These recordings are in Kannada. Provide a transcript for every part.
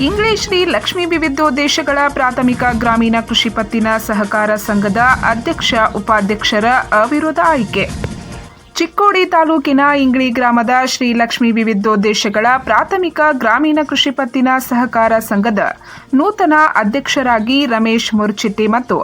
ಇಂಗ್ಲಿಷ್ ಶ್ರೀ ಲಕ್ಷ್ಮೀ ದೇಶಗಳ ಪ್ರಾಥಮಿಕ ಗ್ರಾಮೀಣ ಕೃಷಿ ಪತ್ತಿನ ಸಹಕಾರ ಸಂಘದ ಅಧ್ಯಕ್ಷ ಉಪಾಧ್ಯಕ್ಷರ ಅವಿರೋಧ ಆಯ್ಕೆ. ಚಿಕ್ಕೋಡಿ ತಾಲೂಕಿನ ಇಂಗ್ಳಿ ಗ್ರಾಮದ ಶ್ರೀ ಲಕ್ಷ್ಮೀ ವಿವಿಧೋದ್ದೇಶಗಳ ಪ್ರಾಥಮಿಕ ಗ್ರಾಮೀಣ ಕೃಷಿ ಪತ್ತಿನ ಸಹಕಾರ ಸಂಘದ ನೂತನ ಅಧ್ಯಕ್ಷರಾಗಿ ರಮೇಶ್ ಮುರ್ಚಿಟ್ಟಿ ಮತ್ತು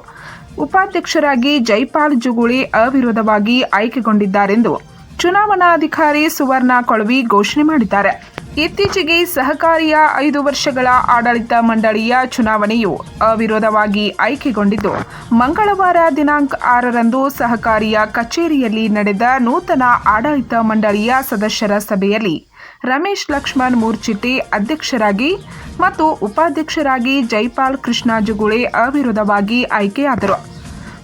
ಉಪಾಧ್ಯಕ್ಷರಾಗಿ ಜೈಪಾಲ್ ಜುಗುಳಿ ಅವಿರೋಧವಾಗಿ ಆಯ್ಕೆಗೊಂಡಿದ್ದಾರೆಂದು ಚುನಾವಣಾಧಿಕಾರಿ ಸುವರ್ಣ ಕೊಳವಿ ಘೋಷಣೆ ಮಾಡಿದ್ದಾರೆ. ಇತ್ತೀಚೆಗೆ ಸಹಕಾರಿಯ ಐದು ವರ್ಷಗಳ ಆಡಳಿತ ಮಂಡಳಿಯ ಚುನಾವಣೆಯು ಅವಿರೋಧವಾಗಿ ಆಯ್ಕೆಗೊಂಡಿದ್ದು, ಮಂಗಳವಾರ ದಿನಾಂಕ ಆರರಂದು ಸಹಕಾರಿಯ ಕಚೇರಿಯಲ್ಲಿ ನಡೆದ ನೂತನ ಆಡಳಿತ ಮಂಡಳಿಯ ಸದಸ್ಯರ ಸಭೆಯಲ್ಲಿ ರಮೇಶ್ ಲಕ್ಷ್ಮಣ್ ಮೂರ್ಚಿಟ್ಟಿ ಅಧ್ಯಕ್ಷರಾಗಿ ಮತ್ತು ಉಪಾಧ್ಯಕ್ಷರಾಗಿ ಜೈಪಾಲ್ ಕೃಷ್ಣ ಜುಗುಳೆ ಅವಿರೋಧವಾಗಿ ಆಯ್ಕೆಯಾದರು.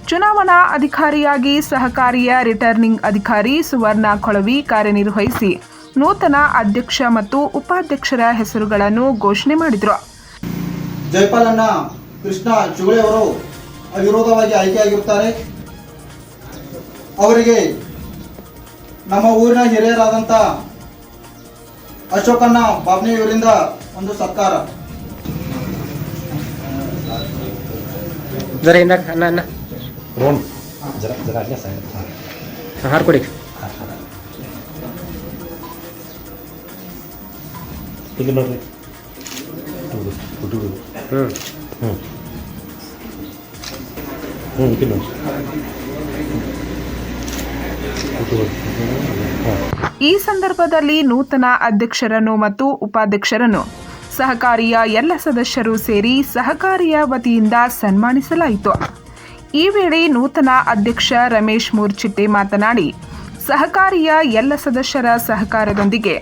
ಚುನಾವಣಾ ಅಧಿಕಾರಿಯಾಗಿ ಸಹಕಾರಿಯ ರಿಟರ್ನಿಂಗ್ ಅಧಿಕಾರಿ ಸುವರ್ಣ ಕೊಳವಿ ಕಾರ್ಯನಿರ್ವಹಿಸಿ ನೂತನ ಅಧ್ಯಕ್ಷ ಮತ್ತು ಉಪಾಧ್ಯಕ್ಷರ ಹೆಸರುಗಳನ್ನು ಘೋಷಣೆ ಮಾಡಿದರು. ಅಣ್ಣ ಕೃಷ್ಣ ಚುಗುಳೆ ಅವರು ಅವಿರೋಧವಾಗಿ ಆಯ್ಕೆಯಾಗಿರುತ್ತಾರೆ. ಅವರಿಗೆ ನಮ್ಮ ಊರಿನ ಹಿರಿಯರಾದಂಥ ಅಶೋಕಣ್ಣ ಬಾಬ್ನೆಯವರಿಂದ ಒಂದು ಸತ್ಕಾರ. ಜರ ಹಿಂದಾಗ ಅಣ್ಣ ಅಣ್ಣ ಜರ ಜರ ಇಲ್ಲಿ ನೋಡ್ರಿ ಹುಡುಗರು ಹ್ಞೂ ಹ್ಞೂ ಹ್ಞೂ ಈ ಸಂದರ್ಭದಲ್ಲಿ ನೂತನ ಅಧ್ಯಕ್ಷರನ್ನು ಮತ್ತು ಉಪಾಧ್ಯಕ್ಷರನ್ನು ಸಹಕಾರಿಯ ಎಲ್ಲ ಸದಸ್ಯರು ಸೇರಿ ಸಹಕಾರಿಯ ವತಿಯಿಂದ ಸನ್ಮಾನಿಸಲಾಯಿತು. ಈ ವೇಳೆ ನೂತನ ಅಧ್ಯಕ್ಷ ರಮೇಶ್ ಮೂರ್ಚಿಟ್ಟೆ ಮಾತನಾಡಿ ಸಹಕಾರಿಯ ಎಲ್ಲ ಸದಸ್ಯರ ಸಹಕಾರದೊಂದಿಗೆ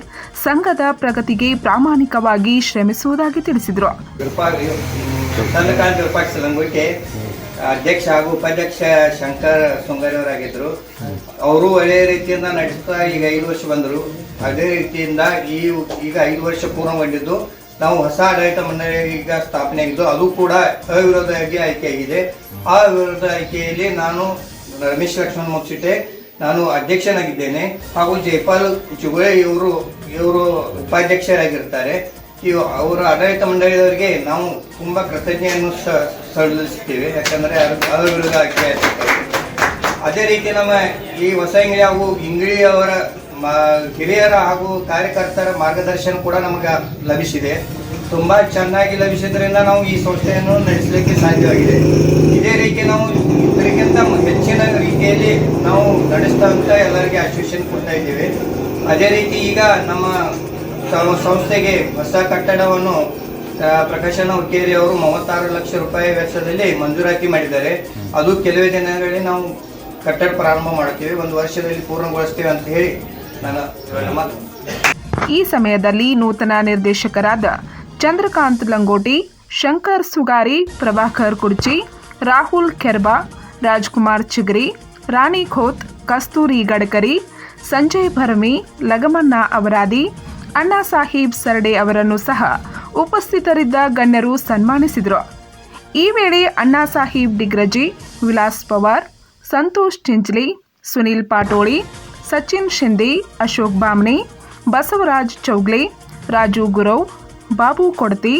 ಸಂಘದ ಪ್ರಗತಿಗೆ ಪ್ರಾಮಾಣಿಕವಾಗಿ ಶ್ರಮಿಸುವುದಾಗಿ ತಿಳಿಸಿದರು. ಅಧ್ಯಕ್ಷ ಹಾಗೂ ಉಪಾಧ್ಯಕ್ಷ ಶಂಕರ್ ಸುಂಗರವರಾಗಿದ್ದರು ಅವರು ಒಳ್ಳೆಯ ರೀತಿಯಿಂದ ನಡೆಸ್ತಾ ಈಗ ಐದು ವರ್ಷ ಬಂದರು. ಅದೇ ರೀತಿಯಿಂದ ಈ ಈಗ ಐದು ವರ್ಷ ಪೂರ್ಣಗೊಂಡಿದ್ದು. ನಾವು ಹೊಸ ಆಡಳಿತ ಮಂಡಳಿ ಈಗ ಸ್ಥಾಪನೆ ಆಗಿದ್ದು, ಅದು ಕೂಡ ಅವಿರೋಧವಾಗಿ ಆಯ್ಕೆಯಾಗಿದೆ ಆ ವಿರೋಧ ಆಯ್ಕೆಯಲ್ಲಿ ನಾನು ರಮೇಶ್ ಲಕ್ಷ್ಮಣ್ ಮುಚ್ಚಿಟ್ಟೆ. ನಾನು ಅಧ್ಯಕ್ಷನಾಗಿದ್ದೇನೆ. ಹಾಗೂ ಜೈಪಾಲ್ ಚುಗುಳೆ ಇವರು ಇವರು ಉಪಾಧ್ಯಕ್ಷರಾಗಿರ್ತಾರೆ. ಇವು ಅವರ ಆಡಳಿತ ಮಂಡಳಿಯವರಿಗೆ ನಾವು ತುಂಬ ಕೃತಜ್ಞೆಯನ್ನು ಸ- ಸಲ್ಲಿಸ್ತೀವಿ ಯಾಕಂದರೆ ಅವ್ರ- ವಿರುದ್ಧ. ಅದೇ ರೀತಿ ನಮ್ಮ ಈ ಹೊಸ ಇಂಗ್ಳಿ ಹಾಗೂ ಇಂಗ್ಳಿ ಅವರ ಹಿರಿಯರ ಹಾಗೂ ಕಾರ್ಯಕರ್ತರ ಮಾರ್ಗದರ್ಶನ ಕೂಡ ನಮಗೆ ಲಭಿಸಿದೆ. ತುಂಬ ಚೆನ್ನಾಗಿ ಲಭಿಸಿದ್ರಿಂದ ನಾವು ಈ ಸಂಸ್ಥೆಯನ್ನು ನಡೆಸಲಿಕ್ಕೆ ಸಾಧ್ಯವಾಗಿದೆ. ಇದೇ ರೀತಿ ನಾವು ಇದಕ್ಕಿಂತ ರೀತಿಯಲ್ಲಿ ನಾವು ನಡೆಸ್ತಾ ಅಂತ ಎಲ್ಲರಿಗೆ ಆಶ್ವಾಸನೆ ಕೊಡ್ತಾ ಇದ್ದೇವೆ. ಅದೇ ರೀತಿ ಈಗ ನಮ್ಮ ಸಂಸ್ಥೆಗೆ ಹೊಸ ಕಟ್ಟಡವನ್ನು ಪ್ರಕಾಶನ ಹುಕ್ಕೇರಿ ಅವರು ಮೂವತ್ತಾರು ಲಕ್ಷ ರೂಪಾಯಿ ವೆಚ್ಚದಲ್ಲಿ ಮಂಜೂರಾತಿ ಮಾಡಿದ್ದಾರೆ. ಅದು ಕೆಲವೇ ದಿನಗಳಲ್ಲಿ ನಾವು ಕಟ್ಟಡ ಪ್ರಾರಂಭ ಮಾಡುತ್ತೇವೆ. ಒಂದು ವರ್ಷದಲ್ಲಿ ಪೂರ್ಣಗೊಳಿಸ್ತೇವೆ ಅಂತ ಹೇಳಿ ನಾನು ನನ್ನ ಮಾತು. ಈ ಸಮಯದಲ್ಲಿ ನೂತನ ನಿರ್ದೇಶಕರಾದ ಚಂದ್ರಕಾಂತ್ ಲಂಗೋಟಿ, ಶಂಕರ್ ಸುಗಾರಿ, ಪ್ರಭಾಕರ್ ಕುರ್ಚಿ, ರಾಹುಲ್ ಖೆರ್ಬಾ ರಾಜ್ಕುಮಾರ್ ಚಿಗರಿ ರಾಣಿ ಖೋತ್, ಕಸ್ತೂರಿ ಗಡ್ಕರಿ, ಸಂಜಯ್ ಭರಮಿ, ಲಗಮಣ್ಣ ಅವರಾದಿ, ಅಣ್ಣಾ ಸಾಹೀಬ್ ಸರ್ಡೆ ಅವರನ್ನು ಸಹ ಉಪಸ್ಥಿತರಿದ್ದ ಗಣ್ಯರು ಸನ್ಮಾನಿಸಿದರು. ಈ ವೇಳೆ ಅಣ್ಣಾ ಸಾಹೀಬ್ ಡಿಗ್ರಜಿ, ವಿಲಾಸ್ ಪವಾರ್, ಸಂತೋಷ್ ಚಿಂಚ್ಲಿ, ಸುನೀಲ್ ಪಾಟೋಳಿ, ಸಚಿನ್ ಶಿಂದೆ, ಅಶೋಕ್ ಬಾಮ್ನೆ, ಬಸವರಾಜ್ ಚೌಗ್ಲೆ, ರಾಜು ಗುರವ್, ಬಾಬು ಕೊಡತಿ,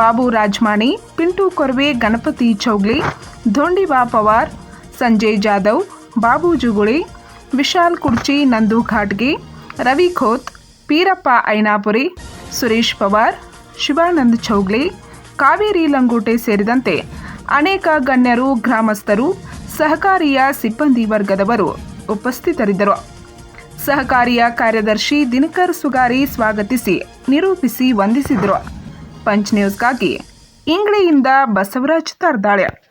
ಬಾಬು ರಾಜ್ಮಾಣಿ, ಪಿಂಟು ಕೊರ್ವೆ, ಗಣಪತಿ ಚೌಗ್ಲಿ ಧೋಂಡಿಬಾ ಪವಾರ್, ಸಂಜಯ್ ಜಾಧವ್ ಬಾಬು ಜುಗುಳಿ ವಿಶಾಲ್ ಕುರ್ಚಿ, ನಂದು ಘಾಟ್ಗಿ, ರವಿ ಖೋತ್, ಪೀರಪ್ಪ ಐನಾಪುರಿ, ಸುರೇಶ್ ಪವಾರ್, ಶಿವಾನಂದ್ ಚೌಗ್ಲಿ, ಕಾವೇರಿ ಲಂಗೋಟೆ ಸೇರಿದಂತೆ ಅನೇಕ ಗಣ್ಯರು, ಗ್ರಾಮಸ್ಥರು, ಸಹಕಾರಿಯ ಸಿಬ್ಬಂದಿ ವರ್ಗದವರು ಉಪಸ್ಥಿತರಿದ್ದರು. ಸಹಕಾರಿಯ ಕಾರ್ಯದರ್ಶಿ ದಿನಕರ್ ಸುಗಾರಿ ಸ್ವಾಗತಿಸಿ, ನಿರೂಪಿಸಿ, ವಂದಿಸಿದರು. ಪಂಚ್ ನ್ಯೂಸ್ಗಾಗಿ ಇಂಗ್ಲೆಯಿಂದ ಬಸವರಾಜ್ ತರ್ದಾಳೆ.